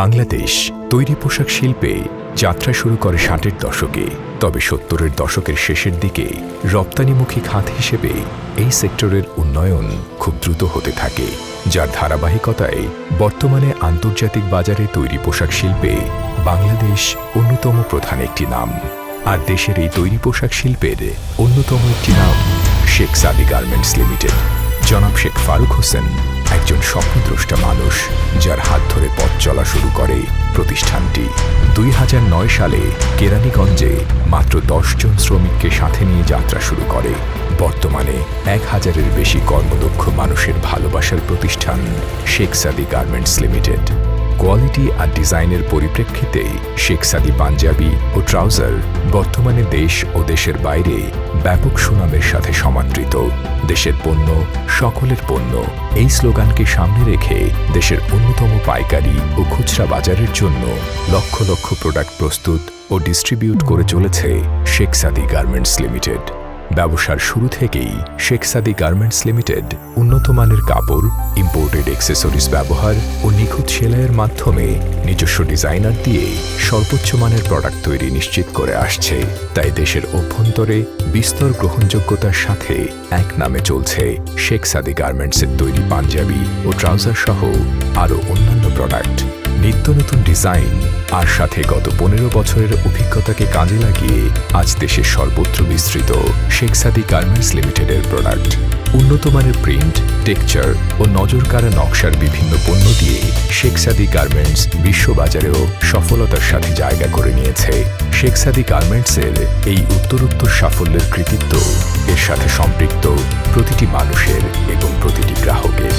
বাংলাদেশ তৈরি পোশাক শিল্পে যাত্রা শুরু করে ষাটের দশকে, তবে সত্তরের দশকের শেষের দিকে রপ্তানিমুখী খাত হিসেবে এই সেক্টরের উন্নয়ন খুব দ্রুত হতে থাকে, যার ধারাবাহিকতায় বর্তমানে আন্তর্জাতিক বাজারে তৈরি পোশাক শিল্পে বাংলাদেশ অন্যতম প্রধান একটি নাম। আর দেশের এই তৈরি পোশাক শিল্পের অন্যতম একটি নাম শেখ সাদি গার্মেন্টস লিমিটেড। জনাব শেখ ফারুক হোসেন একজন স্বপ্নদ্রষ্টা মানুষ। যার হাত ধরে পথ চলা শুরু করে প্রতিষ্ঠানটি। দুই হাজার নয় সালে কেরানীগঞ্জে মাত্র দশজন শ্রমিককে সাথে নিয়ে যাত্রা শুরু করে। বর্তমানে এক হাজারের বেশি কর্মদক্ষ মানুষের ভালোবাসার প্রতিষ্ঠান Sheikh Sadi garments limited. Quality আর ডিজাইনের পরিপ্রেক্ষিতে শেখ সাদি পাঞ্জাবি ও ট্রাউজার বর্তমানে দেশ ও দেশের বাইরে ব্যাপক সুনামের সাথে সমাদৃত। দেশের পণ্য, সকলের পণ্য। এই স্লোগানকে সামনে রেখে দেশের অন্যতম পাইকারি ও খুচরা বাজারের জন্য লক্ষ লক্ষ প্রোডাক্ট প্রস্তুত ও ডিস্ট্রিবিউট করে চলেছে শেখ সাদি গার্মেন্টস লিমিটেড। ব্যবসার শুরু থেকেই শেখ সাদি গার্মেন্টস লিমিটেড উন্নত মানের কাপড় ইম্পোর্টেড অ্যাক্সেসরিজ ব্যবহার ও নিখুঁত সেলাইয়ের মাধ্যমে নিজস্ব ডিজাইনার দিয়ে সর্বোচ্চ মানের প্রোডাক্ট তৈরি নিশ্চিত করে আসছে। তাই দেশের অভ্যন্তরে বিস্তর গ্রহণযোগ্যতার সাথে এক নামে চলছে শেখ সাদি গার্মেন্টসের তৈরি পাঞ্জাবি ও ট্রাউজার সহ আরও অন্যান্য প্রোডাক্ট নিত্য নতুন ডিজাইন। আর সাথে গত পনেরো বছরের অভিজ্ঞতাকে কাজে লাগিয়ে আজ দেশের সর্বত্র বিস্তৃত শেখ গার্মেন্টস লিমিটেডের প্রোডাক্ট। উন্নত মানের প্রিন্ট, টেক্সচার ও নজরকাড়া নকশার বিভিন্ন পণ্য দিয়ে শেখ গার্মেন্টস বিশ্ববাজারেও সফলতার সাথে জায়গা করে নিয়েছে। শেখ গার্মেন্টসের এই উত্তরোত্তর সাফল্যের কৃতিত্ব এর সাথে সম্পৃক্ত প্রতিটি মানুষের এবং প্রতিটি গ্রাহকের।